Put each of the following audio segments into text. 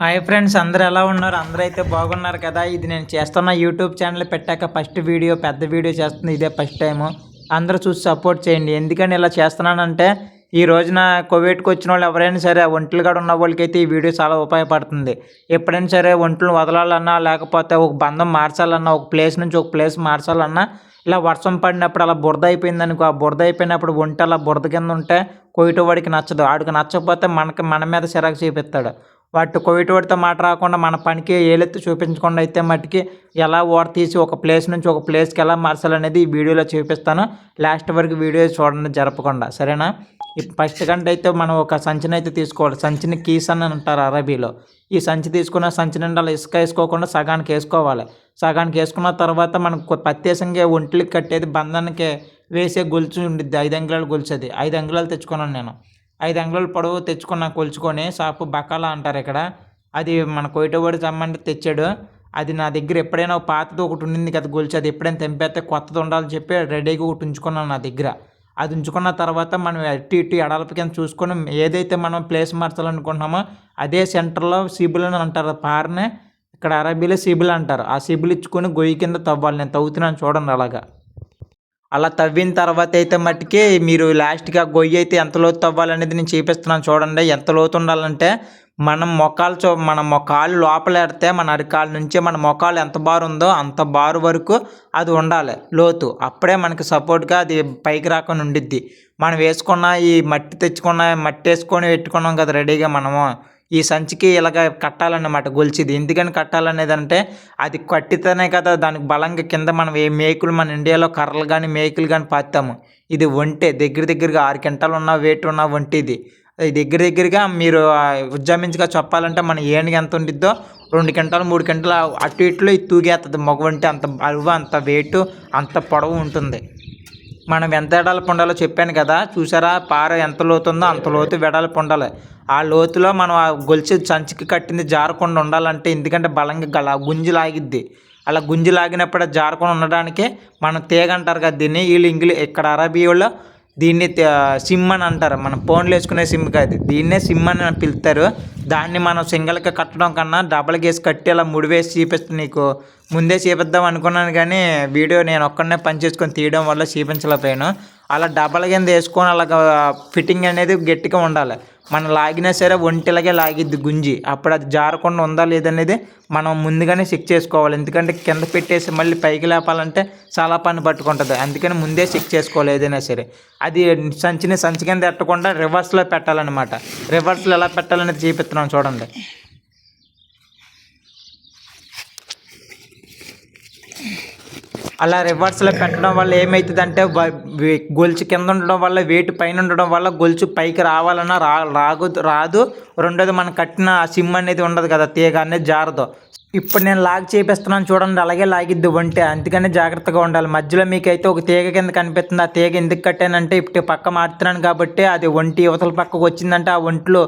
Hi friends అందరు ఎలా ఉన్నారు? అందరూ అయితే బాగున్నారు కదా? ఇది నేను చేస్తున్న యూట్యూబ్ ఛానల్ పెట్టాక ఫస్ట్ వీడియో పెద్ద వీడియో చేస్తుంది ఇదే ఫస్ట్ టైము అందరూ చూసి సపోర్ట్ చేయండి. ఎందుకని ఇలా చేస్తున్నానంటే ఈ రోజున కోవిడ్కి వచ్చిన వాళ్ళు ఎవరైనా సరే ఒంట్లు కూడా ఉన్న వాళ్ళకైతే ఈ వీడియో చాలా ఉపయోగపడుతుంది. ఎప్పుడైనా సరే ఒంట్లు వదలాలన్నా లేకపోతే ఒక బంధం మార్చాలన్నా ఒక ప్లేస్ నుంచి ఒక ప్లేస్ మార్చాలన్నా ఇలా వర్షం పడినప్పుడు అలా బురద అయిపోయింది అనుకో ఆ బురద అయిపోయినప్పుడు ఒంటి అలా బురద కింద ఉంటే కోయిట వాడికి నచ్చదు. ఆడికి నచ్చకపోతే మనకి మన మీద చిరాకు చూపిస్తాడు. వాటి కోవిడ్ వాటితో మాట రాకుండా మన పనికి ఏలెత్తి చూపించకుండా అయితే మట్టుకి ఎలా ఓడ తీసి ఒక ప్లేస్ నుంచి ఒక ప్లేస్కి ఎలా మార్చాలనేది ఈ వీడియోలో చూపిస్తాను. లాస్ట్ వరకు వీడియో చూడండి జరపకుండా సరేనా? ఫస్ట్ కంటే అయితే మనం ఒక సంచిని అయితే తీసుకోవాలి. సంచిని కీస్ అని అంటారు అరబీలో. ఈ సంచి తీసుకున్న సంచి నిండా ఇసుక వేసుకోకుండా సగానికి వేసుకోవాలి. సగానికి వేసుకున్న తర్వాత మనకు ప్రత్యేకంగా ఒంట్లకి కట్టేది బంధానికి వేసే గొలుసు ఉండిద్ది. ఐదు అంగుళాలు గొలుసు అది ఐదు అంగుళాలు తెచ్చుకున్నాను నేను. ఐదు అంగుళాలు పొడవు తెచ్చుకున్నా కొలుచుకొని షాపు బకాలా అంటారు ఇక్కడ. అది మన కోయటవాడు చమ్మంటే తెచ్చాడు. అది నా దగ్గర ఎప్పుడైనా పాతది ఒకటి ఉండింది కదా గొలిచి అది ఎప్పుడైనా తెంపేస్తే కొత్తది ఉండాలని చెప్పి రెడీగా ఒకటి ఉంచుకున్నాను నా దగ్గర. అది ఉంచుకున్న తర్వాత మనం అటు ఇటు ఎడలపి కింద చూసుకొని ఏదైతే మనం ప్లేస్ మార్చాలనుకుంటున్నామో అదే సెంటర్లో సిబుల్ అని అంటారు. పారనే ఇక్కడ అరబీలో సిబుల్ అంటారు. ఆ సిబుల్ ఇచ్చుకొని గొయ్యి కింద తవ్వాలి. నేను తవ్వుతున్నాను చూడండి అలాగా. అలా తవ్విన తర్వాత అయితే మట్టుకి మీరు లాస్ట్గా గొయ్యి అయితే ఎంత లోతు తవ్వాలనేది నేను చూపిస్తున్నాను చూడండి. ఎంత లోతు ఉండాలంటే మనం మొక్కలు చూ మన మొక్కలు లోపల ఎడితే మన అరికాల నుంచి మన మొక్కలు ఎంత బారు ఉందో అంత బారు వరకు అది ఉండాలి లోతు. అప్పుడే మనకి సపోర్ట్గా అది పైకి రాకుండా ఉండిద్ది. మనం వేసుకున్న ఈ మట్టి తెచ్చుకున్న మట్టి వేసుకొని పెట్టుకున్నాం కదా రెడీగా మనము. ఈ సంచికి ఇలాగ కట్టాలన్నమాట గొలిచిది. ఎందుకని కట్టాలనేది అంటే అది కట్టితేనే కదా దానికి బలంగా కింద మనం ఏ మేకులు మన ఇండియాలో కర్రలు కానీ మేకులు కానీ పాతాము. ఇది ఒంటే దగ్గర దగ్గరగా ఆరు కింటాలు ఉన్న వెయిట్ ఉన్న ఒంటి ఇది దగ్గర దగ్గరగా మీరు ఉజ్జామించగా చెప్పాలంటే మన ఏనుగు ఎంత ఉండిద్దో రెండు గంటలు మూడు గంటలు అటు ఇటులో ఇది తూగేస్తుంది మగ వంటి అంత అరువు అంత వెయిట్ అంత పొడవు ఉంటుంది. మనం ఎంత వెడల్పు ఉండాలో చెప్పాను కదా చూసారా? పార ఎంత లోతు ఉందో అంత లోతు వెడల్పు ఉండాలి ఆ లోతులో మనం ఆ గొలిచి సంచికి కట్టింది జారకుండా ఉండాలంటే ఎందుకంటే బలంగా గల గుంజి లాగిద్ది. అలా గుంజి లాగినప్పుడు జారకుండా ఉండడానికి మనం తీగ అంటారు కదా దీన్ని. వీళ్ళు ఇంగ్లీ ఇక్కడ అరబీలో దీన్ని సిమ్ అని అంటారు. మనం ఫోన్లు వేసుకునే సిమ్ కాదు దీన్నే సిమ్ అని పిలుస్తారు. దాన్ని మనం సింగిల్గా కట్టడం కన్నా డబల్ గేసి కట్టి అలా ముడివేసి చూపిస్తుంది నీకు. ముందే చూపిద్దాం అనుకున్నాను కానీ వీడియో నేను ఒక్కడనే పని చేసుకొని తీయడం వల్ల చూపించలేకపోయాను. అలా డబల్ కింద వేసుకొని అలా ఫిట్టింగ్ అనేది గట్టిగా ఉండాలి. మనం లాగినా సరే ఒంటిలాగే లాగిద్ది గుంజి. అప్పుడు అది జారకుండా ఉందా లేదనేది మనం ముందుగానే చెక్ చేసుకోవాలి. ఎందుకంటే కింద పెట్టేసి మళ్ళీ పైకి లేపాలంటే చాలా పని పట్టుకుంటుంది. అందుకని ముందే చెక్ చేసుకోవాలి ఏదైనా సరే. అది సంచిని సంచి కింద పెట్టకుండా రివర్స్లో పెట్టాలన్నమాట. రివర్స్లో ఎలా పెట్టాలనేది చూపిస్తున్నాం చూడండి. అలా రివర్స్లో పెట్టడం వల్ల ఏమవుతుందంటే గొలుచు గొలుసు కింద ఉండడం వల్ల వెయిట్ పైన ఉండడం వల్ల గొలుసు పైకి రావాలన్నా రా రాగు రాదు. రెండోది మనం కట్టిన ఆ సిమ్ అనేది ఉండదు కదా తీగ అనేది జారదు. ఇప్పుడు నేను లాగ్ చేపిస్తున్నాను చూడండి అలాగే లాగిద్ది వంటే అందుకనే జాగ్రత్తగా ఉండాలి. మధ్యలో మీకైతే ఒక తీగ కింద కనిపిస్తుంది. ఆ తీగ ఎందుకు కట్టానంటే ఇప్పుడు పక్క మారుతున్నాను కాబట్టి అది ఒంటి యువతల పక్కకు వచ్చిందంటే ఆ ఒంట్లో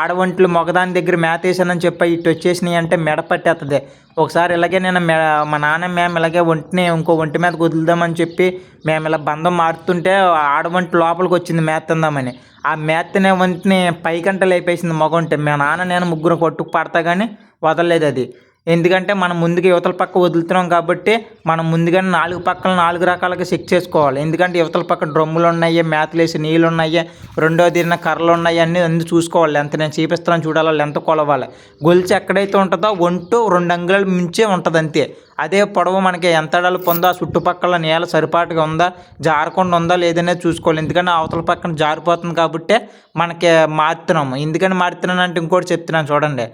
ఆడ ఒంట్లు మొగదాని దగ్గర మేత వేసానని చెప్పి ఇటు వచ్చేసినాయి అంటే మెడ పట్టేస్తుంది ఒకసారి ఇలాగే నేను మె మా నాన్న మేము ఇలాగే ఒంటిని ఇంకో ఒంటి మీద వదులుదామని చెప్పి మేము ఇలా బంధం మారుతుంటే ఆడ ఒంటి లోపలికి వచ్చింది మేత తిందామని. ఆ మేతనే ఒంటిని పైకంట లేపేసింది ఉంటే మా నాన్న నేను ముగ్గురు కొట్టుకు పడతా కానీ వదలలేదు అది. ఎందుకంటే మనం ముందుగా యువతల పక్క వదులుతున్నాం కాబట్టి మనం ముందుగానే నాలుగు పక్కల నాలుగు రకాలుగా చెక్ చేసుకోవాలి. ఎందుకంటే యువతల పక్క డ్రమ్ములు ఉన్నాయి మేతలు వేసి నీళ్ళు ఉన్నాయి రెండో తీరిన కర్రలు ఉన్నాయి అన్నీ అన్ని చూసుకోవాలి. ఎంత నేను చూపిస్తున్నాను చూడాలి ఎంత కొలవాలి. గొలుసు ఎక్కడైతే ఉంటుందో ఒంటు రెండు అంగుళాలు మించే ఉంటుంది అంతే. అదే పొడవు మనకి ఎంత అడలు పొందో ఆ చుట్టుపక్కల నేల సరిపాటుగా ఉందా జారకుండా ఉందా లేదనేది చూసుకోవాలి. ఎందుకంటే అవతల పక్కన జారిపోతుంది కాబట్టి మనకి మారుతున్నాము. ఎందుకని మారుతున్నాను అంటే ఇంకోటి చెప్తున్నాను చూడండి.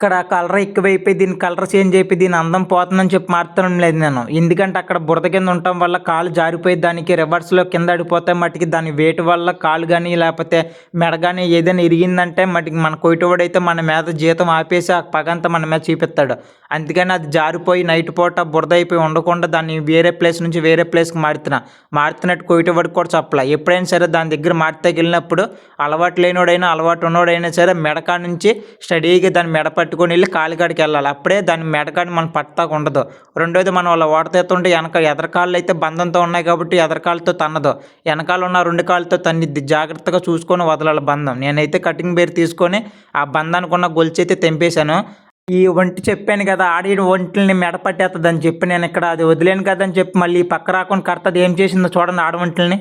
ఇక్కడ కలర్ ఎక్కువైపోయి దీని కలర్ చేంజ్ అయిపోయి దీని అందం పోతుందని చెప్పి మాట్లాడడం లేదు నేను. ఎందుకంటే అక్కడ బురద కింద ఉండటం వల్ల కాలు జారిపోయి దానికి రివర్స్లో కింద అడిపోతే మట్టికి దాని వేటు వల్ల కాలు కానీ లేకపోతే మెడ కానీ ఏదైనా ఇరిగిందంటే మటుకి మన కొయిటవాడైతే మన మీద జీతం ఆపేసి ఆ పగంతా మన మీద చూపిస్తాడు. అందుకని అది జారిపోయి నైట్ పూట బురద అయిపోయి ఉండకుండా దాన్ని వేరే ప్లేస్ నుంచి వేరే ప్లేస్కి మారుతున్నా. మారుతున్నట్టు కొయ్యట కూడా చెప్పలే. ఎప్పుడైనా సరే దాని దగ్గర మారితే వెళ్ళినప్పుడు అలవాటు లేనివాడైనా అలవాటు ఉన్నవాడైనా సరే మెడకా నుంచి స్టడీగా దాన్ని మెడ పట్టుకొని వెళ్ళి కాలికాడికి వెళ్ళాలి. అప్పుడే దాని మెడకాడి మనం పట్టాక ఉండదు. రెండోది మనం అలా ఓడతెత్తుంటే వెనక ఎదరకాళ్ళు అయితే బంధంతో ఉన్నాయి కాబట్టి ఎదరకాళ్ళతో తన్నదు. వెనకాల ఉన్న రెండు కాళ్ళతో తన్నిద్ది. జాగ్రత్తగా చూసుకొని వదలాలి బంధం. నేనైతే కటింగ్ బేర్ తీసుకొని ఆ బంధానికి ఉన్న గొలిచి అయితే తెంపేశాను. ఈ ఒంటి చెప్పాను కదా ఆడి ఒంటిని మెడ పట్టేస్తుంది అని చెప్పి నేను ఇక్కడ అది వదిలేను కదా అని చెప్పి మళ్ళీ పక్క రాకుండా కడతది. ఏం చేసిందో చూడండి ఆడ ఒంటిని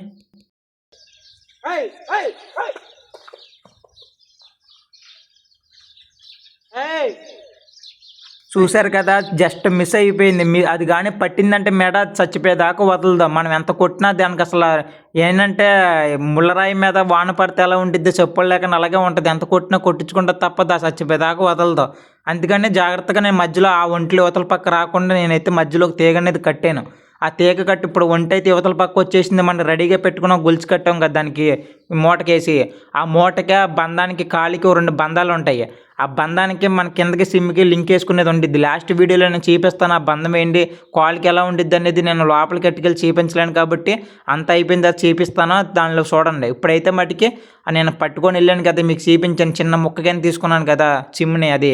చూశారు కదా జస్ట్ మిస్ అయిపోయింది. మీ అది కానీ పట్టిందంటే మెడ చచ్చిపోయేదాకా వదలదు. మనం ఎంత కొట్టినా దానికి అసలు ఏంటంటే ముళ్ళరాయి మీద వాన పడితే ఎలా ఉంటుంది చెప్పులు లేక అలాగే ఉంటుంది. ఎంత కొట్టినా కొట్టించుకుంటే తప్పదు ఆ చచ్చిపోయేదాకా వదలదు. అందుకని జాగ్రత్తగా నేను మధ్యలో ఆ ఒంట్లో యువతల పక్క రాకుండా నేనైతే మధ్యలో తీగ అనేది కట్టాను. ఆ తీగ కట్టి ఇప్పుడు ఒంటి అయితే యువతల పక్క వచ్చేసింది మనం రెడీగా పెట్టుకున్నాం గొలుసు కట్టాం కదా దానికి మూటకేసి. ఆ మూటకి ఆ బంధానికి కాలికి రెండు బంధాలు ఉంటాయి. ఆ బంధానికి మన కిందకి సిమ్కి లింక్ వేసుకునేది ఉండిద్ది. లాస్ట్ వీడియోలో నేను చూపిస్తాను ఆ బంధం ఏంటి కాల్కి ఎలా ఉండిద్ది అనేది నేను లోపలికి ఎట్టుకెళ్ళి చూపించలేను కాబట్టి అంత అయిపోయింది అది చూపిస్తాను. దానిలో చూడండి. ఇప్పుడైతే మటుకి నేను పట్టుకొని వెళ్ళాను కదా మీకు చూపించాను. చిన్న ముక్కకైనా తీసుకున్నాను కదా చిమ్ని అది.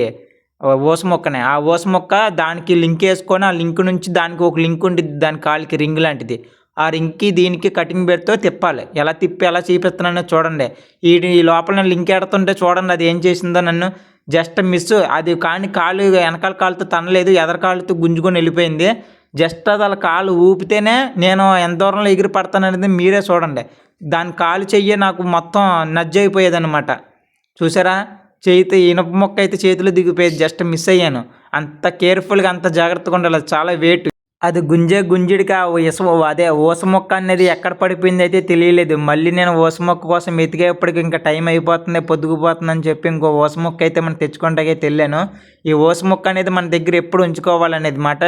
ఓస మొక్కనే. ఆ ఓస మొక్క దానికి లింక్ వేసుకొని ఆ లింక్ నుంచి దానికి ఒక లింక్ ఉండిద్ది. దాని కాలికి రింగ్ లాంటిది. ఆ రింగ్కి దీనికి కటింగ్ బెడ్తో తిప్పాలి. ఎలా తిప్పి ఎలా చూపిస్తున్నానో చూడండి. ఈ లోపల లింక్ ఎడుతుంటే చూడండి అది ఏం చేసిందో నన్ను. జస్ట్ మిస్ అది కానీ కాలు వెనకాల కాలుతో తనలేదు ఎదర కాలుతో గుంజుకొని వెళ్ళిపోయింది. జస్ట్ అది అలా కాలు ఊపితేనే నేను ఎంత దూరంలో ఎగిరి పడతాననేది మీరే చూడండి. దాని కాలు చెయ్యి నాకు మొత్తం నజ్జైపోయేదనమాట చూసారా? చేతి ఇనుప మొక్క అయితే చేతిలో దిగిపోయేది. జస్ట్ మిస్ అయ్యాను. అంత కేర్ఫుల్గా అంత జాగ్రత్తగా ఉండాలి. చాలా వెయిట్ అది గుంజే గుంజిడికి ఆ ఇస అదే ఊస మొక్క అనేది ఎక్కడ పడిపోయింది అయితే తెలియలేదు. మళ్ళీ నేను ఊస మొక్క కోసం ఎతికేపటికి ఇంకా టైం అయిపోతుంది పొద్దుకుపోతుంది అని చెప్పి ఇంకో ఊస మొక్క అయితే మనం తెచ్చుకుంటాకే తెలియను ఈ ఊస మొక్క అనేది మన దగ్గర ఎప్పుడు ఉంచుకోవాలనేది మాట.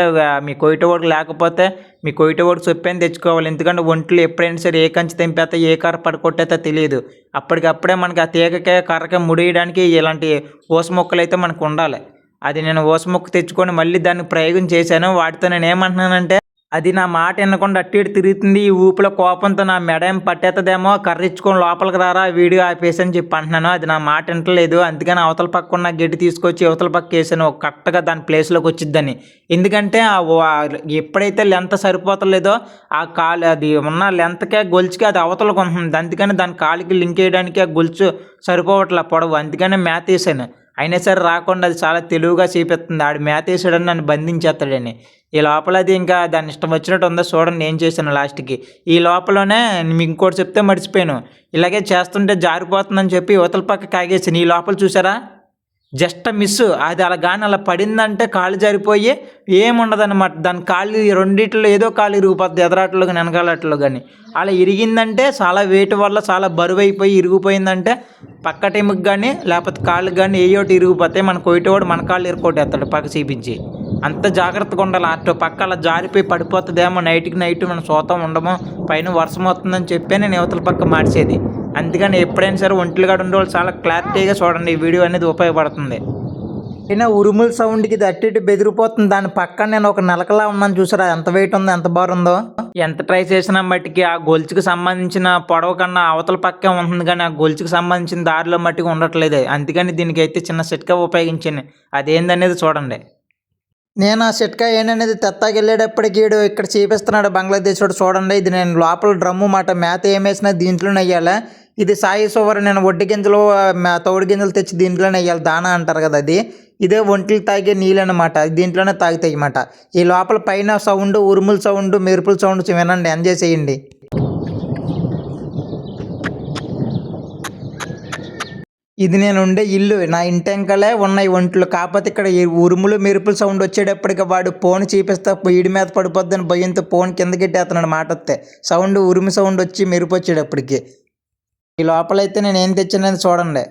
మీ కొయ్యటోడికి లేకపోతే మీ కొయ్యటోడు చొప్పని తెచ్చుకోవాలి. ఎందుకంటే ఒంట్లో ఎప్పుడైనా సరే ఏ కంచి తెంపేస్తే ఏ కర్ర పడకొట్టేస్తే తెలియదు. అప్పటికప్పుడే మనకి ఆ తీగకే కర్రకే ముడియడానికి ఇలాంటి ఊస మొక్కలు అయితే మనకు ఉండాలి. అది నేను ఓస తెచ్చుకొని మళ్ళీ దాన్ని ప్రయోగం చేశాను. వాటితో నేను ఏమంటున్నానంటే అది నా మాట వినకుండా అట్టి ఇటు తిరుగుతుంది ఈ ఊపుల కోపంతో నా మెడ ఏం పట్టేస్తుందేమో కర్రిచ్చుకొని లోపలికి రారా వీడియో ఆపేసి అని చెప్పి అంటున్నాను. అది నా మాట వింటలేదు అందుకని అవతల పక్క ఉన్న గడ్డి తీసుకొచ్చి అవతల పక్క వేసాను. కరెక్ట్గా దాని ప్లేస్లోకి వచ్చిద్దని. ఎందుకంటే ఆ ఎప్పుడైతే లెంత్ సరిపోతలేదో ఆ కాలు అది ఉన్న లెంత్కే గొలుచుకి అది అవతలకు ఉంటుంది. అందుకని దాని కాలికి లింక్ వేయడానికి ఆ గొలుచు సరిపోవట్లే పొడవు. అందుకని మేత వేసాను. అయినా సరే రాకుండా అది చాలా తెలివిగా చేపిస్తుంది. ఆడు మేత వేసాడని నన్ను బంధించేస్తాడని. ఈ లోపల అది ఇంకా దాని ఇష్టం వచ్చినట్టు ఉందో చూడండి నేను చేశాను లాస్ట్కి. ఈ లోపలనే మీకు ఇంకోటి చెప్తే మర్చిపోయాను. ఇలాగే చేస్తుంటే జారిపోతుందని చెప్పి యువతల పక్క కాగేసాను ఈ లోపల చూసారా జస్ట్ మిస్ అది అలా కానీ అలా పడిందంటే కాళ్ళు జారిపోయి ఏముండదన్నమాట. దాని కాళ్ళు రెండిట్లో ఏదో కాళ్ళు ఇరిగిపోద్ది ఎదరాటలో కానీ వెనకాలట్లో కానీ అలా ఇరిగిందంటే చాలా వెయిట్ వల్ల చాలా బరువు అయిపోయి ఇరిగిపోయిందంటే పక్క టీముకి కానీ లేకపోతే కాళ్ళు కానీ ఏ ఒకటి ఇరిగిపోతే మన కొయ్యటోడు మన కాళ్ళు ఇరుకోటేస్తాడు పక్క చూపించి. అంత జాగ్రత్తగా ఉండాలి. అటు పక్క అలా జారిపోయి పడిపోతుందేమో నైట్కి నైట్ మనం సోతం ఉండమో పైన వర్షం వస్తుందని చెప్పి నేను యువతల పక్క మార్చేది. అందుకని ఎప్పుడైనా సరే ఒంట్లు కాడ ఉండే వాళ్ళు చాలా క్లారిటీగా చూడండి ఈ వీడియో అనేది ఉపయోగపడుతుంది. అయినా ఉరుముల సౌండ్కి ఇది ఇటు బెదిరిపోతుంది. దాని పక్కన నేను ఒక నలకలా ఉన్నాను చూసారా? ఎంత వెయిట్ ఉందో ఎంత బార్ ఉందో. ఎంత ట్రై చేసినా మట్టికి ఆ గొలుచుకి సంబంధించిన పొడవ కన్నా అవతల పక్కే ఉంటుంది కానీ ఆ గొలుచుకి సంబంధించిన దారిలో మట్టికి ఉండట్లేదు. అందుకని దీనికి అయితే చిన్న సిట్కా ఉపయోగించాను. అదేందనేది చూడండి. నేను ఆ సిట్కా ఏంటనేది తెత్తాకి వెళ్ళేటప్పటికి వీడు ఇక్కడ చూపిస్తున్నాడు బంగ్లాదేశ్ చూడండి ఇది నేను లోపల డ్రమ్ము మాట మేత ఏమేసినా దీంట్లోనే వేయాలి? ఇది సాయి సువర్ నేను వడ్డి గింజలు తౌడు గింజలు తెచ్చి దీంట్లోనే వేయాలి దానా అంటారు కదా అది. ఇదే ఒంట్లు తాగే నీళ్ళు అనమాట దీంట్లోనే తాగుతాయి అన్నమాట ఈ లోపల పైన సౌండ్ ఉరుముల సౌండ్ మెరుపుల సౌండ్ వినండి ఎంజాయ్ చేయండి. ఇది నేను ఉండే ఇల్లు. నా ఇంటి వెంకలే ఉన్నాయి ఒంట్లు. కాకపోతే ఇక్కడ ఉరుములు మెరుపులు సౌండ్ వచ్చేటప్పటికి వాడు ఫోన్ చూపిస్తా వీడి మీద పడిపోద్దని భయంతో ఫోన్ కిందకెట్టేస్తున్నాడు మాట వస్తే సౌండ్ ఉరుము సౌండ్ వచ్చి మెరుపు వచ్చేటప్పటికి. ఈ లోపలైతే నేను ఏం తెచ్చానని చూడండి.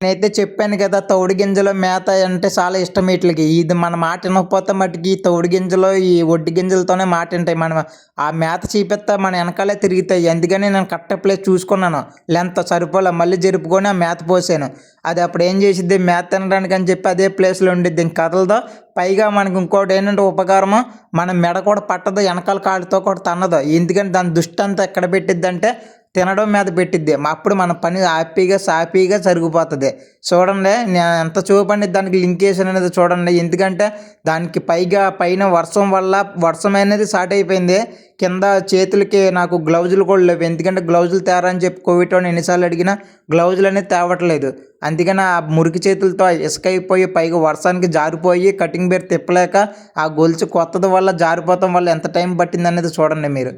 నేనైతే చెప్పాను కదా తౌడు గింజలు మేత అంటే చాలా ఇష్టం వీటికి. ఇది మన మాట వినకపోతే మటుకి తౌడు గింజలు ఈ ఒడ్డు గింజలతోనే మాట వింటాయి. మనం ఆ మేత చీపెత్తా మన వెనకాలే తిరుగుతాయి. అందుకని నేను కరెక్ట్ ప్లేస్ చూసుకున్నాను. లెంత్ సరిపోలే. మళ్ళీ జరుపుకొని ఆ మేత పోసాను. అది అప్పుడు ఏం చేసిద్ది? మేత తినడానికి అని చెప్పి అదే ప్లేస్లో ఉండిద్ది. ఇంక కదలదో. పైగా మనకి ఇంకోటి ఏంటంటే ఉపకారము మన మెడ కూడా పట్టదు. వెనకాల కాళ్ళతో కూడా తన్నదు. ఎందుకంటే దాని దుష్టంతా అంతా ఎక్కడ పెట్టిద్ది అంటే తినడం మీద పెట్టిద్ది. అప్పుడు మన పని హ్యాపీగా సాపీగా జరిగిపోతుంది. చూడండి నేను ఎంత చూపండి దానికి లింకేషన్ అనేది చూడండి. ఎందుకంటే దానికి పైగా పైన వర్షం వల్ల వర్షం అనేది స్టార్ట్ అయిపోయింది. కింద చేతులకి నాకు గ్లౌజులు కూడా లేవు. ఎందుకంటే గ్లౌజులు తేరా అని చెప్పి కోవిడ్ ఎన్నిసార్లు అడిగినా గ్లౌజులు అనేది తేవట్లేదు. అందుకని ఆ మురికి చేతులతో ఇసుక అయిపోయి పైగా వర్షానికి జారిపోయి కటింగ్ బేర్ తిప్పలేక ఆ గొలుసు కొత్తది వల్ల జారిపోవటం వల్ల ఎంత టైం పట్టింది అనేది చూడండి మీరు.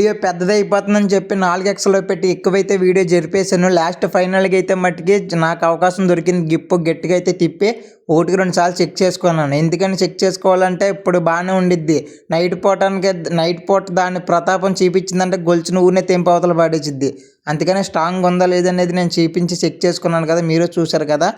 వీడియో పెద్దది అయిపోతుందని చెప్పి నాలుగు ఎక్స్లో పెట్టి ఎక్కువైతే వీడియో జరిపేశాను. లాస్ట్ ఫైనల్గా అయితే మట్టికి నాకు అవకాశం దొరికింది. గిప్పు గట్టిగా అయితే తిప్పి ఒకటికి రెండు సార్లు చెక్ చేసుకున్నాను. ఎందుకని చెక్ చేసుకోవాలంటే ఇప్పుడు బాగానే ఉండిద్ది. నైట్ పూటానికి నైట్ పూట దాని ప్రతాపం చూపించిందంటే గొలిచిన ఊరినే తెంపవతలు అవతల పాడేసిద్ది స్ట్రాంగ్ ఉందా లేదనేది నేను చూపించి చెక్ చేసుకున్నాను కదా మీరు చూశారు కదా.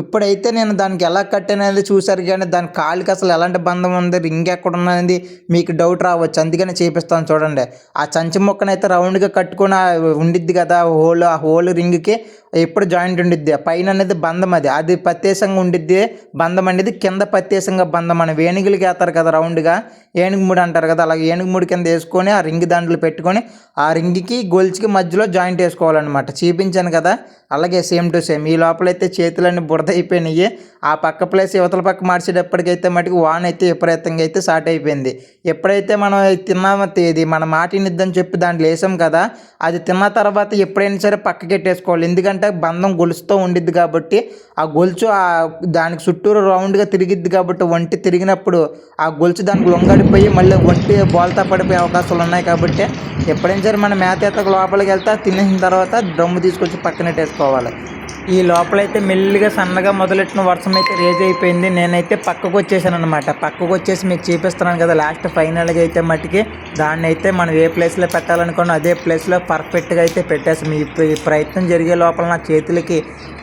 ఇప్పుడైతే నేను దానికి ఎలా కట్టాననేది చూశారు కానీ దాని కాలుకి అసలు ఎలాంటి బంధం ఉంది? రింగ్ ఎక్కడ ఉన్నది మీకు డౌట్ రావచ్చు. అందుకని చేపిస్తాను చూడండి. ఆ చంచి మొక్కనైతే రౌండ్గా కట్టుకొని ఉండిద్ది కదా హోల్ ఆ హోల్ రింగ్కి ఎప్పుడు జాయింట్ ఉండిద్ది. పైన అనేది బంధం అది. అది ప్రత్యేకంగా ఉండిద్ది. బంధం అనేది కింద ప్రత్యేకంగా బంధం అని. వేణుగులకి వేస్తారు కదా రౌండ్గా. ఏనుగు మూడు అంటారు కదా అలాగే ఏనుగు మూడు కింద వేసుకొని ఆ రింగ్ దాంట్లో పెట్టుకొని ఆ రింగ్కి గొలుచుకి మధ్యలో జాయింట్ వేసుకోవాలన్నమాట. చూపించాను కదా. అలాగే సేమ్ టు సేమ్. ఈ లోపలైతే చేతులన్నీ బురద అయిపోయినాయి. ఆ పక్క ప్లేస్ యువతల పక్క మార్చేటప్పటికైతే మటుకు వాన్ అయితే విపరీతంగా అయితే స్టార్ట్ అయిపోయింది. ఎప్పుడైతే మనం తిన్నామో ఇది మన అని చెప్పి దాంట్లో వేసాం కదా అది తిన్న తర్వాత ఎప్పుడైనా సరే పక్కకి పెట్టేసుకోవాలి ఎందుకంటే బంధం గొలుసుతో ఉండిద్ది కాబట్టి ఆ గొలుసు ఆ దానికి చుట్టూరు రౌండ్గా తిరిగిద్ది కాబట్టి ఒంటి తిరిగినప్పుడు ఆ గొలుసు దానికి లొంగడిపోయి మళ్ళీ ఒంటి బోల్తా పడిపోయే అవకాశాలు ఉన్నాయి కాబట్టి ఎప్పుడైనా సరే మన మేత ఎత్తకు లోపలికి వెళ్తే తినేసిన తర్వాత డ్రమ్ము తీసుకొచ్చి పక్కనెట్టేసుకోవాలి ఈ లోపలైతే మెల్లిగా సన్నగా మొదలెట్టిన వర్షం అయితే రేజ్ అయిపోయింది. నేనైతే పక్కకు వచ్చేసాను అనమాట పక్కకు వచ్చేసి మీకు చూపిస్తున్నాను కదా లాస్ట్ ఫైనల్గా అయితే మట్టికి దాన్ని అయితే మనం ఏ ప్లేస్లో పెట్టాలనుకున్నా అదే ప్లేస్లో పర్ఫెక్ట్గా అయితే పెట్టేసాం. ఈ ప్రయత్నం జరిగే లోపల నా చేతులకి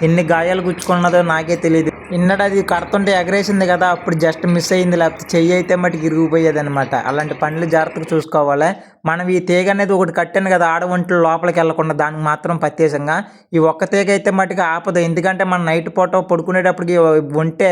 ఎన్ని గాయాలు గుచ్చుకున్నదో నాకే తెలియదు నిన్నటి అది కడుతుంటే ఎగరేసింది కదా అప్పుడు జస్ట్ మిస్ అయింది. లేకపోతే చెయ్యి అయితే మటుకు ఇరిగిపోయేది అనమాట అలాంటి పనులు జాగ్రత్తగా చూసుకోవాలి. మనం ఈ తీగ అనేది ఒకటి కట్టాను కదా ఆడవంటలు లోపలికి వెళ్ళకుండా దానికి మాత్రం ప్రత్యేకంగా. ఈ ఒక్క తీగ అయితే మటుకు ఆపదు. ఎందుకంటే మనం నైట్ పూట పడుకునేటప్పటికి ఉంటే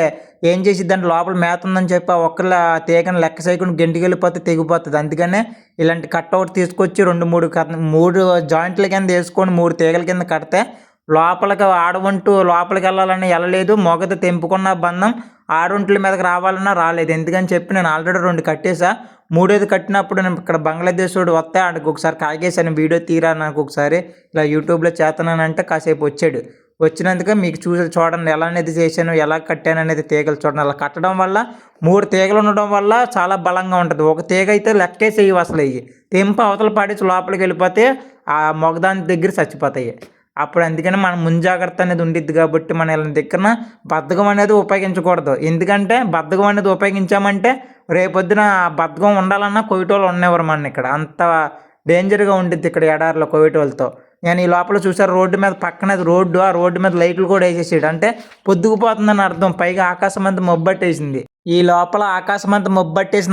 ఏం చేసి అంటే లోపల మేత ఉందని చెప్పి ఆ ఒక్కళ్ళ తీగను లెక్క చేయకుండా గెంటికెళ్ళిపోతే తెగిపోతుంది. అందుకనే ఇలాంటి కట్అవుట్ తీసుకొచ్చి రెండు మూడు మూడు జాయింట్ల కింద వేసుకొని మూడు తీగల కింద కడితే లోపలికి ఆడవంటూ లోపలికి వెళ్ళాలని వెళ్ళలేదు. మొగత తెంపుకున్న బంధం ఆడొంట్ల మీదకి రావాలన్నా రాలేదు. ఎందుకని చెప్పి నేను ఆల్రెడీ రెండు కట్టేసా మూడోది కట్టినప్పుడు నేను ఇక్కడ బంగ్లాదేశ్ వాడు వస్తే ఆడికి ఒకసారి కాగేశాను వీడియో తీరా నాకు ఒకసారి. ఇలా యూట్యూబ్లో చేస్తున్నానంటే కాసేపు వచ్చాడు. వచ్చినందుకు మీకు చూసి చూడండి ఎలా అనేది చేశాను ఎలా కట్టాను అనేది తీగలు చూడండి. అలా కట్టడం వల్ల మూడు తీగలు ఉండడం వల్ల చాలా బలంగా ఉంటుంది. ఒక తీగ అయితే లెక్కేసేవి అసలు ఇవి తెంపు అవతల పాడించి లోపలికి వెళ్ళిపోతే ఆ మొగదాని దగ్గర చచ్చిపోతాయి. అప్పుడు అందుకని మనం ముంజాగ్రత్త అనేది ఉండిద్ది కాబట్టి మనం ఇలా దగ్గర బద్ధకం అనేది ఉపయోగించకూడదు. ఎందుకంటే బద్ధకం అనేది ఉపయోగించామంటే రేపొద్దున బద్ధకం ఉండాలన్నా కోవిటోళ్ళు ఉండేవారు మన ఇక్కడ. అంత డేంజర్గా ఉండిద్ది ఇక్కడ ఎడారిలో కోవిటోళ్ళతో నేను ఈ లోపల చూసారు రోడ్డు మీద పక్కన రోడ్డు ఆ రోడ్డు మీద లైట్లు కూడా వేసేసాడు. అంటే పొద్దుకుపోతుందని అర్థం. పైగా ఆకాశం అంతా మొబ్బట్టేసింది. ఈ లోపల ఆకాశం అంతా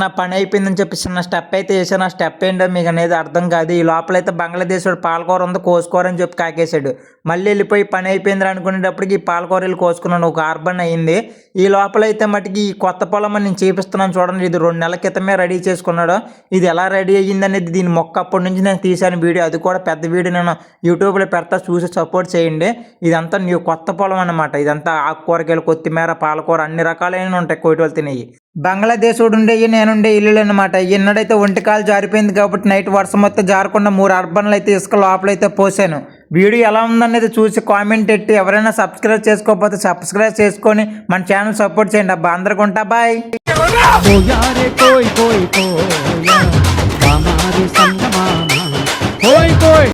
నా పని అయిపోయిందని చెప్పి చిన్న స్టెప్ అయితే వేసాను ఆ స్టెప్ ఏంటో మీకు అనేది అర్థం కాదు. ఈ లోపల అయితే బంగ్లాదేశ్ పాలకూర ఉంది కోసుకోరని చెప్పి కాకేశాడు. మళ్ళీ వెళ్ళిపోయి పని అయిపోయింది అనుకునేటప్పటికి ఈ పాలకూర వెళ్ళి కోసుకున్నాను. ఒక కార్బన్ అయింది. ఈ లోపల అయితే మటుకి ఈ కొత్త పొలం అని నేను చూపిస్తున్నాను చూడండి. ఇది రెండు నెలల క్రితమే రెడీ చేసుకున్నాడు. ఇది ఎలా రెడీ అయ్యింది అనేది దీని మొక్క అప్పటి నుంచి నేను తీశాను వీడియో. అది కూడా పెద్ద వీడియో. నేను యూట్యూబ్లో పెడతా చూసి సపోర్ట్ చేయండి. ఇదంతా నీ కొత్త పొలం అనమాట ఇదంతా ఆకుకూరగాయలు కొత్తిమీర పాలకూర అన్ని రకాలైన ఉంటాయి. కోయిటోలు అయిపోయినాయి. బంగ్లాదేశుడుండే నేనుండే ఇల్లులు అనమాట ఎన్నడైతే ఒంటికాలు జారిపోయింది కాబట్టి నైట్ వర్షం మొత్తం జారకుండా మూడు అర్బన్లు అయితే ఇసుక లోపలైతే పోసాను. వీడియో ఎలా ఉందనేది చూసి కామెంట్ పెట్టి ఎవరైనా సబ్స్క్రైబ్ చేసుకోకపోతే సబ్స్క్రైబ్ చేసుకొని మన ఛానల్ సపోర్ట్ చేయండి. అబ్బా అందరికుంటా బాయ్. కోయ్